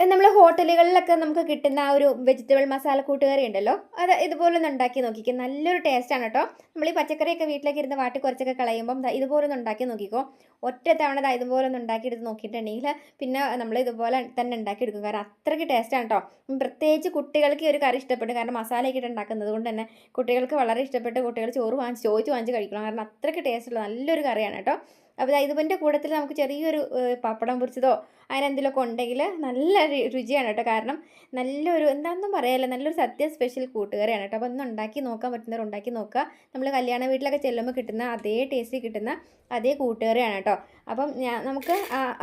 നമ്മൾ ഹോട്ടലുകളിലൊക്കെ നമുക്ക് കിട്ടുന്ന ആ ഒരു വെജിറ്റബിൾ മസാല കൂട്ടുകറി ഉണ്ടല്ലോ അത് ഇതുപോലെ ഒന്ന് ഉണ്ടാക്കി നോക്കിക്കോ. നല്ലൊരു ടേസ്റ്റാണ് കേട്ടോ നമ്മൾ ഈ പച്ചക്കറിയൊക്കെ വീട്ടിലേക്ക് ഇരുന്ന് വാട്ടി കുറച്ചൊക്കെ കളയുമ്പം ഇതുപോലെ ഒന്ന് ഉണ്ടാക്കി നോക്കിക്കോ. ഒറ്റ തവണ ദാ ഇതുപോലെ ഒന്ന് ഉണ്ടാക്കിയെടുത്ത് നോക്കിയിട്ടുണ്ടെങ്കിൽ പിന്നെ നമ്മൾ ഇതുപോലെ തന്നെ ഉണ്ടാക്കിയെടുക്കും കാരണം അത്രയ്ക്ക് ടേസ്റ്റാണ് കേട്ടോ പ്രത്യേകിച്ച് കുട്ടികൾക്ക് ഈ ഒരു കറി ഇഷ്ടപ്പെടും കാരണം മസാലയൊക്കെ ഇട്ട് ഉണ്ടാക്കുന്നത് കൊണ്ട് തന്നെ കുട്ടികൾക്ക് വളരെ ഇഷ്ടപ്പെട്ട് കുട്ടികൾ ചോറ് വാങ്ങിച്ച് ചോദിച്ച് വാങ്ങിച്ച് കഴിക്കണം. കാരണം അത്രയ്ക്ക് ടേസ്റ്റുള്ള നല്ലൊരു കറിയാണ് കേട്ടോ അപ്പോൾ ഇതിന്റെ കൂട്ടത്തിൽ നമുക്ക് ചെറിയൊരു പപ്പടം പൊരിച്ചതോ അങ്ങനെ എന്തെങ്കിലുമൊക്കെ ഉണ്ടെങ്കിൽ നല്ല രുചിയാണ് കേട്ടോ. കാരണം നല്ലൊരു എന്താണെന്നും പറയാല്ല നല്ലൊരു സദ്യ സ്പെഷ്യൽ കൂട്ടുകറിയാണ് കേട്ടോ. അപ്പോൾ ഒന്ന് ഉണ്ടാക്കി നോക്കാൻ പറ്റുന്നവർ ഉണ്ടാക്കി നോക്കുക. നമ്മൾ കല്യാണ വീട്ടിലൊക്കെ ചെല്ലുമ്പോൾ കിട്ടുന്ന അതേ ടേസ്റ്റ് കിട്ടുന്ന അതേ കൂട്ടുകറിയാണ് കേട്ടോ. അപ്പം നമുക്ക്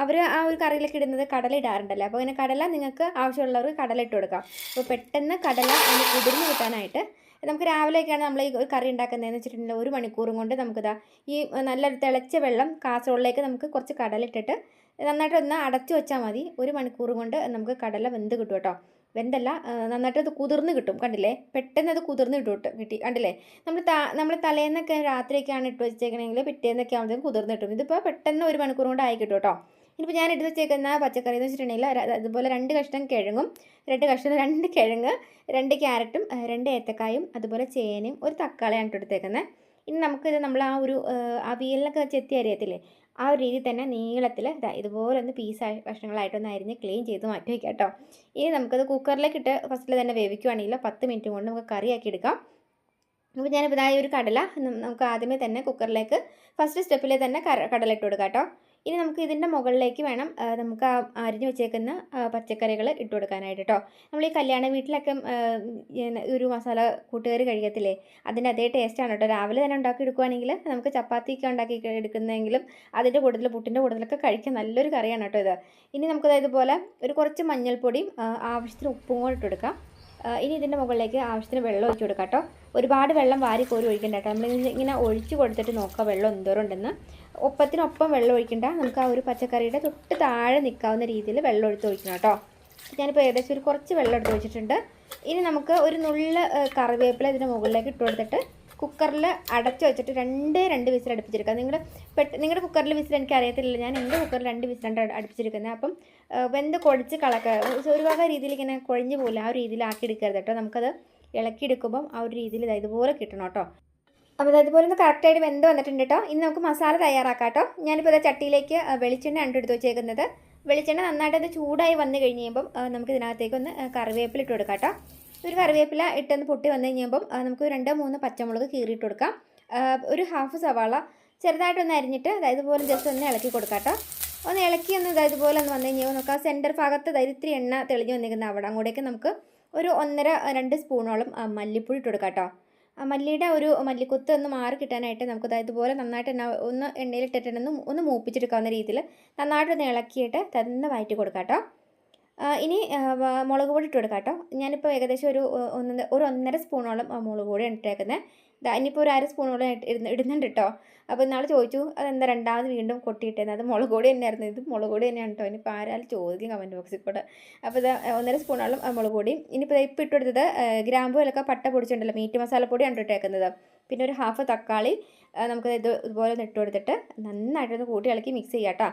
അവർ ആ ഒരു കറിയിലൊക്കെ ഇടുന്നത് കടല ഇടാറുണ്ടല്ലോ. അപ്പോൾ ഇങ്ങനെ കടല നിങ്ങൾക്ക് ആവശ്യമുള്ളവർക്ക് കടല ഇട്ട് കൊടുക്കാം. അപ്പോൾ പെട്ടെന്ന് കടല കുതിർന്ന് കിട്ടാനായിട്ട് നമുക്ക് രാവിലെയൊക്കെയാണ് നമ്മൾ ഈ കറി ഉണ്ടാക്കുന്നതെന്ന് വെച്ചിട്ടുണ്ടെങ്കിൽ ഒരു മണിക്കൂറും കൊണ്ട് നമുക്കിതാ ഈ നല്ല തിളച്ച വെള്ളം കാസറോളിലേക്ക് നമുക്ക് കുറച്ച് കടലിട്ടിട്ട് നന്നായിട്ട് ഒന്ന് അടച്ചു വെച്ചാൽ മതി. ഒരു മണിക്കൂർ കൊണ്ട് നമുക്ക് കടല വെന്ത് കിട്ടും കേട്ടോ. വെന്തല്ല നന്നായിട്ട് അത് കുതിർന്ന് കിട്ടും. കണ്ടില്ലേ? പെട്ടെന്ന് അത് കുതിർന്ന് കേട്ടോ കിട്ടി കണ്ടില്ലേ? നമ്മൾ താ നമ്മൾ തലേന്നൊക്കെ രാത്രിയൊക്കെയാണ് ഇട്ട് വെച്ചേക്കണമെങ്കിൽ പിറ്റേന്നൊക്കെ ആകുമ്പോഴത്തേക്കും കുതിർന്ന് കിട്ടും. ഇതിപ്പോൾ പെട്ടെന്ന് ഒരു മണിക്കൂർ കൊണ്ട് ആയി കിട്ടും കേട്ടോ. ഇനിയിപ്പോൾ ഞാൻ എടുത്ത് വെച്ചേക്കുന്ന പച്ചക്കറി എന്ന് വെച്ചിട്ടുണ്ടെങ്കിൽ അതുപോലെ രണ്ട് കഷ്ണം കിഴങ്ങും രണ്ട് കഷ്ണം രണ്ട് കിഴങ്ങ് രണ്ട് ക്യാരറ്റും രണ്ട് ഏത്തക്കായും അതുപോലെ ചേനയും ഒരു തക്കാളിയാണ് എടുത്തേക്കുന്നത് ഇനി നമുക്കിത് നമ്മൾ ആ ഒരു അവിയലിനൊക്കെ ചെത്തി അരിയത്തില്ലേ ആ ഒരു രീതിയിൽ തന്നെ നീളത്തിൽ ഇതുപോലെ ഒന്ന് പീസ് കഷ്ണങ്ങളായിട്ടൊന്ന് അരിഞ്ഞ് ക്ലീൻ ചെയ്ത് മാറ്റി വയ്ക്കാം കേട്ടോ. ഇനി നമുക്കത് കുക്കറിലേക്ക് ഇട്ട് ഫസ്റ്റിൽ തന്നെ വേവിക്കുവാണെങ്കിൽ പത്ത് മിനിറ്റ് കൊണ്ട് നമുക്ക് കറിയാക്കി എടുക്കാം. അപ്പോൾ ഞാനിപ്പോൾ ഇതായ ഒരു കടല നമുക്ക് ആദ്യമേ തന്നെ കുക്കറിലേക്ക് ഫസ്റ്റ് സ്റ്റെപ്പിൽ തന്നെ കടല ഇട്ട് കൊടുക്കാം കേട്ടോ. ഇനി നമുക്ക് ഇതിന്റെ മുകളിലേക്ക് വേണം നമുക്ക് അരിഞ്ഞു വെച്ചേക്കുന്ന പച്ചക്കറികൾ ഇട്ട് കൊടുക്കാനായിട്ട് കേട്ടോ നമ്മൾ ഈ കല്യാണ വീട്ടിലൊക്കെ ഒരു മസാല കൂട്ടുകറി കഴിക്കത്തില്ലേ അതിന്റെ അതേ ടേസ്റ്റാണ് കേട്ടോ രാവിലെ തന്നെ ഉണ്ടാക്കി എടുക്കുവാണെങ്കിൽ നമുക്ക് ചപ്പാത്തിയൊക്കെ ഉണ്ടാക്കി എടുക്കുന്നെങ്കിലും അതിന്റെ കൂടുതൽ പുട്ടിന്റെ കൂടുതലൊക്കെ കഴിക്കാൻ നല്ലൊരു കറിയാണ് കേട്ടോ ഇത്. ഇനി നമുക്ക് ഇതുപോലെ ഒരു കുറച്ച് മഞ്ഞൾപ്പൊടിയും ആവശ്യത്തിന് ഉപ്പും കൂടെ ഇട്ട് കൊടുക്കാം. ഇനി ഇതിന്റെ മുകളിലേക്ക് ആവശ്യത്തിന് വെള്ളം ഒഴിച്ച് കൊടുക്കാം കേട്ടോ. ഒരുപാട് വെള്ളം വാരി കോരി ഒഴിക്കണ്ട കേട്ടോ. നമ്മൾ ഇങ്ങനെ ഒഴിച്ച് കൊടുത്തിട്ട് നോക്കുക വെള്ളം എന്തോരം ഉണ്ടെന്ന്. ഒപ്പത്തിനൊപ്പം വെള്ളം ഒഴിക്കണ്ട. നമുക്ക് ആ ഒരു പച്ചക്കറിയുടെ തൊട്ട് താഴെ നിൽക്കാവുന്ന രീതിയിൽ വെള്ളം എടുത്ത് ഒഴിക്കണം കേട്ടോ. ഞാനിപ്പോൾ ഏകദേശം ഒരു കുറച്ച് വെള്ളം എടുത്ത് വെച്ചിട്ടുണ്ട് ഇനി നമുക്ക് ഒരു നുള്ള കറിവേപ്പില ഇതിന്റെ മുകളിലേക്ക് ഇട്ട് കൊടുത്തിട്ട് കുക്കറിൽ അടച്ച് വെച്ചിട്ട് രണ്ട് രണ്ട് വിസിൽ അടുപ്പിച്ചെടുക്കുക. നിങ്ങളുടെ പെട്ട് നിങ്ങളുടെ കുക്കറിൽ വിസിൽ എനിക്ക് അറിയത്തില്ല ഞാൻ എന്റെ കുക്കറിൽ രണ്ട് വിസിലാണ് അടുപ്പിച്ചെടുക്കുന്നത്. അപ്പം വെന്ത് കുഴച്ച് കളക്ക ഒരു വക രീതിയിൽ ഇങ്ങനെ കുഴഞ്ഞു പോകില്ല ആ ഒരു രീതിയിൽ ആക്കി എടുക്കരുത് കേട്ടോ. നമുക്കത് ഇളക്കിയെടുക്കുമ്പം ആ ഒരു രീതിയിൽ ഇതാ ഇതുപോലെ കിട്ടണം കേട്ടോ. അപ്പോൾ ഇത് അതുപോലെ ഒന്ന് കറക്റ്റായിട്ട് വെന്ത് വന്നിട്ടുണ്ട് കേട്ടോ. ഇനി നമുക്ക് മസാല തയ്യാറാക്കാം കേട്ടോ. ഞാനിപ്പോൾ ഇത് ചട്ടിയിലേക്ക് വെളിച്ചെണ്ണ രണ്ടും എടുത്ത് വെച്ചേക്കുന്നത്. വെളിച്ചെണ്ണ നന്നായിട്ട് അത് ചൂടായി വന്നു കഴിഞ്ഞ് കഴിയുമ്പം നമുക്ക് ഇതിനകത്തേക്ക് ഒന്ന് കറിവേപ്പിലിട്ട് കൊടുക്കാം കേട്ടോ. ഒരു കറിവേപ്പില ഇട്ടെന്ന് പൊട്ടി വന്നു കഴിഞ്ഞപ്പം നമുക്ക് രണ്ടോ മൂന്ന് പച്ചമുളക് കീറിയിട്ട് കൊടുക്കാം. ഒരു ഹാഫ് സവാള ചെറുതായിട്ടൊന്ന് അരിഞ്ഞിട്ട് അതായത് പോലെ ജസ്റ്റ് ഒന്ന് ഇളക്കി കൊടുക്കാം കേട്ടോ. ഒന്ന് ഇളക്കി ഒന്ന് അതായത് പോലെ ഒന്ന് വന്നു കഴിഞ്ഞാൽ നമുക്ക് ആ സെന്റർ ഭാഗത്ത് അതായത് ഇത്തിരി എണ്ണ തെളിഞ്ഞ് വന്നിരിക്കുന്ന അവിടെ അങ്ങോട്ടേക്ക് നമുക്ക് ഒരു ഒന്നര രണ്ട് സ്പൂണോളം മല്ലിപ്പൊടി ഇട്ട് കൊടുക്കാം ആ മല്ലിയുടെ ഒരു മല്ലിക്കുത്ത് ഒന്ന് മാറി കിട്ടാനായിട്ട് നമുക്ക് അതായത് ഇതുപോലെ നന്നായിട്ട് തന്നെ ഒന്ന് എണ്ണയിലിട്ടിട്ടുണ്ടെന്ന് ഒന്ന് മൂപ്പിച്ചെടുക്കാവുന്ന രീതിയിൽ നന്നായിട്ടൊന്ന് ഇളക്കിയിട്ട് തന്നെ വയറ്റി കൊടുക്കാം കേട്ടോ. ഇനി മുളക് പൊടി ഇട്ട് കൊടുക്കാം കേട്ടോ ഞാനിപ്പോൾ ഏകദേശം ഒരു ഒന്ന് ഒരു ഒന്നര സ്പൂണോളം മുളക് പൊടിയാണ് ഇട്ടേക്കുന്നത് ഇനിയിപ്പോൾ ഒരു അര സ്പൂണോളം ഇടുന്ന- ഇടുന്നുണ്ട് കേട്ടോ അപ്പോൾ ഇന്നാൾ ചോദിച്ചു അതെന്താ രണ്ടാമത് വീണ്ടും കൊട്ടിയിട്ടേന്ന്? അത് മുളക് പൊടി തന്നെയായിരുന്നു. ഇത് മുളക് പൊടി തന്നെയാണ് കേട്ടോ ഇനിയിപ്പോൾ ആരാലും ചോദിക്കും കമന്റ് ബോക്സിൽ കൂടെ. അപ്പോൾ ഇത് ഒന്നര സ്പൂണോളം മുളക് പൊടി ഇനിയിപ്പോൾ ഇപ്പോൾ ഇട്ട് കൊടുത്തത് ഗ്രാമ്പു വിലക്ക പട്ട പൊടിച്ചിട്ടുണ്ടല്ലോ മീറ്റ് മസാലപ്പൊടിയാണ് ഇട്ടേക്കുന്നത്. പിന്നെ ഒരു ഹാഫ് തക്കാളി നമുക്ക് ഇത് ഇതുപോലെ ഒന്ന് ഇട്ട് കൊടുത്തിട്ട് നന്നായിട്ടൊന്ന് കൂട്ടി ഇളക്കി മിക്സ് ചെയ്യാം കേട്ടോ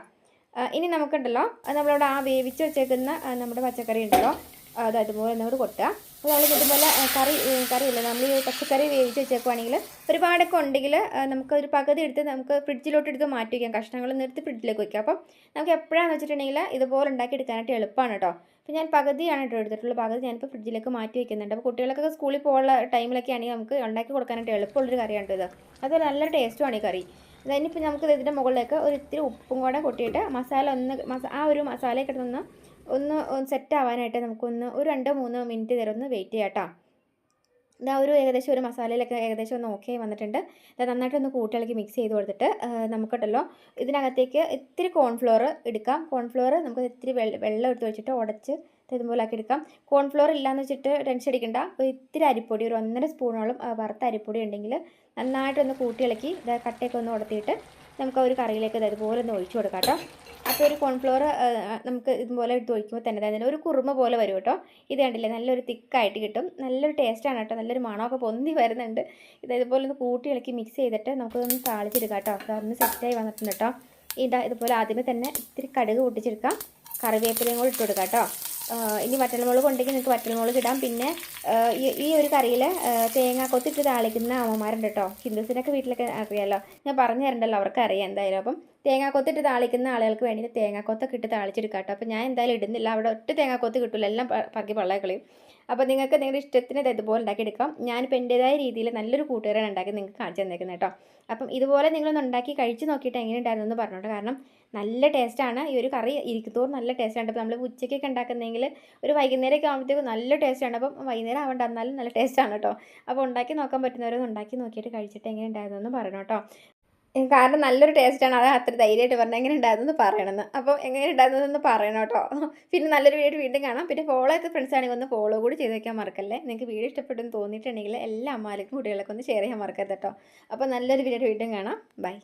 ഇനി നമുക്കുണ്ടല്ലോ. നമ്മളിവിടെ ആ വേവിച്ച് വെച്ചേക്കുന്ന നമ്മുടെ പച്ചക്കറി ഉണ്ടല്ലോ. അത് അതുപോലെ ഒന്നുകൂടി കൊട്ടുക. അപ്പോൾ നമ്മൾ ഇതുപോലെ കറി കറിയില്ല നമ്മൾ ഈ പച്ചക്കറി വേവിച്ച് വെച്ചേക്കുവാണെങ്കിൽ ഒരുപാടൊക്കെ ഉണ്ടെങ്കിൽ നമുക്ക് ഒരു പകുതി എടുത്ത് നമുക്ക് ഫ്രിഡ്ജിലോട്ട് എടുത്ത് മാറ്റി വയ്ക്കാം. കഷ്ണങ്ങൾ നിർത്തി ഫ്രിഡ്ജിലേക്ക് വയ്ക്കാം. അപ്പം നമുക്ക് എപ്പോഴാണെന്ന് വെച്ചിട്ടുണ്ടെങ്കിൽ ഇതുപോലെ ഉണ്ടാക്കി എടുക്കാനായിട്ട് എളുപ്പമാണ് കേട്ടോ. അപ്പോൾ ഞാൻ പകുതിയാണ് കേട്ടോ എടുത്തിട്ടുള്ളത്. പകുതി ഞാനിപ്പോൾ ഫ്രിഡ്ജിലേക്ക് മാറ്റി വയ്ക്കുന്നുണ്ട്. അപ്പോൾ കുട്ടികൾക്കൊക്കെ സ്കൂളിൽ പോകുന്ന ടൈമിലൊക്കെ ആണെങ്കിൽ നമുക്ക് ഉണ്ടാക്കി കൊടുക്കാനായിട്ട് എളുപ്പമുള്ളൊരു കറിയാണ് ഇത്. അതുപോലെ നല്ല ടേസ്റ്റുമാണ് ഈ കറി. അതിനിപ്പോൾ നമുക്ക് ഇതിന്റെ മുകളിലേക്ക് ഒരു ഇത്തിരി ഉപ്പും കൂടെ കൊട്ടിയിട്ട് മസാല ഒന്ന് ആ ഒരു മസാലയൊക്കെ ഒന്ന് ഒന്ന് സെറ്റ് ആവാനായിട്ട് നമുക്കൊന്ന് ഒരു രണ്ടോ മൂന്നോ മിനിറ്റ് നേരം ഒന്ന് വെയിറ്റ് ചെയ്യാം കേട്ടോ ഇതാ ഒരു ഏകദേശം ഒരു മസാലയിലൊക്കെ ഏകദേശം ഒന്ന് ഓക്കെ വന്നിട്ടുണ്ട്. ഇത് നന്നായിട്ടൊന്ന് കൂട്ടിളക്കി മിക്സ് ചെയ്ത് കൊടുത്തിട്ട് നമുക്കുണ്ടല്ലോ ഇതിനകത്തേക്ക് ഇത്തിരി കോൺഫ്ലോർ എടുക്കാം. കോൺഫ്ലോർ നമുക്ക് ഇത്തിരി വെള്ളം എടുത്ത് വെച്ചിട്ട് ഉടച്ച് ഇതുപോലെ ആക്കി എടുക്കാം. കോൺഫ്ലോർ ഇല്ലാന്ന് വെച്ചിട്ട് ടെൻഷൻ അടിക്കണ്ട. അപ്പോൾ ഇത്തിരി അരിപ്പൊടി ഒരു ഒന്നര സ്പൂണോളം വറുത്ത അരിപ്പൊടി ഉണ്ടെങ്കിൽ നന്നായിട്ടൊന്ന് കൂട്ടിയിളക്കി കട്ടയൊക്കെ ഒന്ന് ഉടത്തിയിട്ട് നമുക്ക് ഒരു കറിയിലേക്ക് ഇത് ഇതുപോലെ ഒന്ന് ഒഴിച്ചു കൊടുക്കാം കേട്ടോ. അപ്പോൾ ഒരു കോൺഫ്ലോർ നമുക്ക് ഇതുപോലെ എടുത്ത് ഒഴിക്കുമ്പോൾ തന്നെ തന്നെ ഒരു കുറുമ പോലെ വരും കേട്ടോ. ഇത് കണ്ടില്ലേ? നല്ലൊരു തിക്കായിട്ട് കിട്ടും. നല്ലൊരു ടേസ്റ്റാണ് കേട്ടോ. നല്ലൊരു മണമൊക്കെ പൊന്തി വരുന്നുണ്ട്. ഇത് ഇതുപോലെ ഒന്ന് കൂട്ടി ഇളക്കി മിക്സ് ചെയ്തിട്ട് നമുക്കൊന്ന് താളിച്ചെടുക്കാം കേട്ടോ. അതൊന്ന് സെറ്റായി വന്നിട്ടുണ്ട് കേട്ടോ. ഇതാ ഇതുപോലെ ആദ്യമേ തന്നെ ഇത്തിരി കടുക് പൊട്ടിച്ചെടുക്കാം. കറിവേപ്പിലയും കൂടി ഇട്ട് കൊടുക്കാം കേട്ടോ. ഇനി വറ്റൽമുളക് ഉണ്ടെങ്കിൽ നിങ്ങൾക്ക് വറ്റൽമുളക് ഇടാം. പിന്നെ ഈ ഒരു കറിയിൽ തേങ്ങ കൊത്തിട്ട് താളിക്കുന്ന അമ്മമാരുണ്ട് കേട്ടോ ഹിന്ദുസിനൊക്കെ വീട്ടിലൊക്കെ അറിയാമല്ലോ ഞാൻ പറഞ്ഞു തരണ്ടല്ലോ അവർക്ക് അറിയാം എന്തായാലും. അപ്പം തേങ്ങാക്കൊത്തിട്ട് താളിക്കുന്ന ആളുകൾക്ക് വേണ്ടിയിട്ട് തേങ്ങാക്കൊത്തൊക്കെ ഇട്ട് താളിച്ചെടുക്കാം കേട്ടോ അപ്പോൾ ഞാൻ എന്തായാലും ഇടുന്നില്ല. അവിടെ ഒറ്റ തേങ്ങാക്കൊത്ത് കിട്ടില്ല എല്ലാം പറക്കി പള്ളയെ കളയും അപ്പോൾ നിങ്ങൾക്ക് നിങ്ങളുടെ ഇഷ്ടത്തിന് ഇത് ഇതുപോലെ ഉണ്ടാക്കിയെടുക്കാം ഞാനിപ്പോൾ എന്റേതായ രീതിയിൽ നല്ലൊരു കൂട്ടുകാരാണ് ഉണ്ടാക്കി നിങ്ങൾക്ക് കാണിച്ചു തന്നേക്കുന്നത് കേട്ടോ അപ്പം ഇതുപോലെ നിങ്ങളൊന്ന് ഉണ്ടാക്കി കഴിച്ച് നോക്കിയിട്ട് എങ്ങനെ ഉണ്ടായിരുന്നു എന്ന് പറഞ്ഞോട്ടോ. കാരണം നല്ല ടേസ്റ്റാണ്. ഈ ഒരു കറി ഇരിക്കത്തോറും നല്ല ടേസ്റ്റാണ്. അപ്പോൾ നമ്മൾ ഉച്ചയ്ക്കൊക്കെ ഉണ്ടാക്കുന്നതെങ്കിൽ ഒരു വൈകുന്നേരമൊക്കെ ആകുമ്പോഴത്തേക്കും നല്ല ടേസ്റ്റാണ്. അപ്പം വൈകുന്നേരം ആവേണ്ട എന്നാലും നല്ല ടേസ്റ്റാണ് കേട്ടോ അപ്പോൾ ഉണ്ടാക്കി നോക്കാൻ പറ്റുന്നവരൊന്നും ഉണ്ടാക്കി നോക്കിയിട്ട് കഴിച്ചിട്ട് എങ്ങനെ ഉണ്ടായിരുന്നു എന്ന് പറയണം കേട്ടോ കാരണം നല്ലൊരു ടേസ്റ്റാണ്. അത് അത്ര ധൈര്യമായിട്ട് പറഞ്ഞാൽ എങ്ങനെ ഉണ്ടായിരുന്നു എന്ന് പറയണമെന്ന് അപ്പോൾ എങ്ങനെ ഉണ്ടായിരുന്നു എന്ന് പറയണം കേട്ടോ പിന്നെ നല്ലൊരു വീഡിയോ വീണ്ടും കാണാം. പിന്നെ ഫോളോ ചെയ്ത ഫ്രണ്ട്സ് ആണെങ്കിൽ ഒന്ന് ഫോളോ കൂടി ചെയ്ത് വയ്ക്കാൻ മറക്കല്ലേ? നിങ്ങൾക്ക് വീഡിയോ ഇഷ്ടപ്പെട്ടെന്ന് തോന്നിയിട്ടുണ്ടെങ്കിൽ എല്ലാ അമ്മമാർക്കും കുട്ടികൾക്കൊന്ന് ഷെയർ ചെയ്യാൻ മറക്കരുത് കേട്ടോ അപ്പോൾ നല്ലൊരു വീഡിയോ വീണ്ടും കാണാം. ബൈ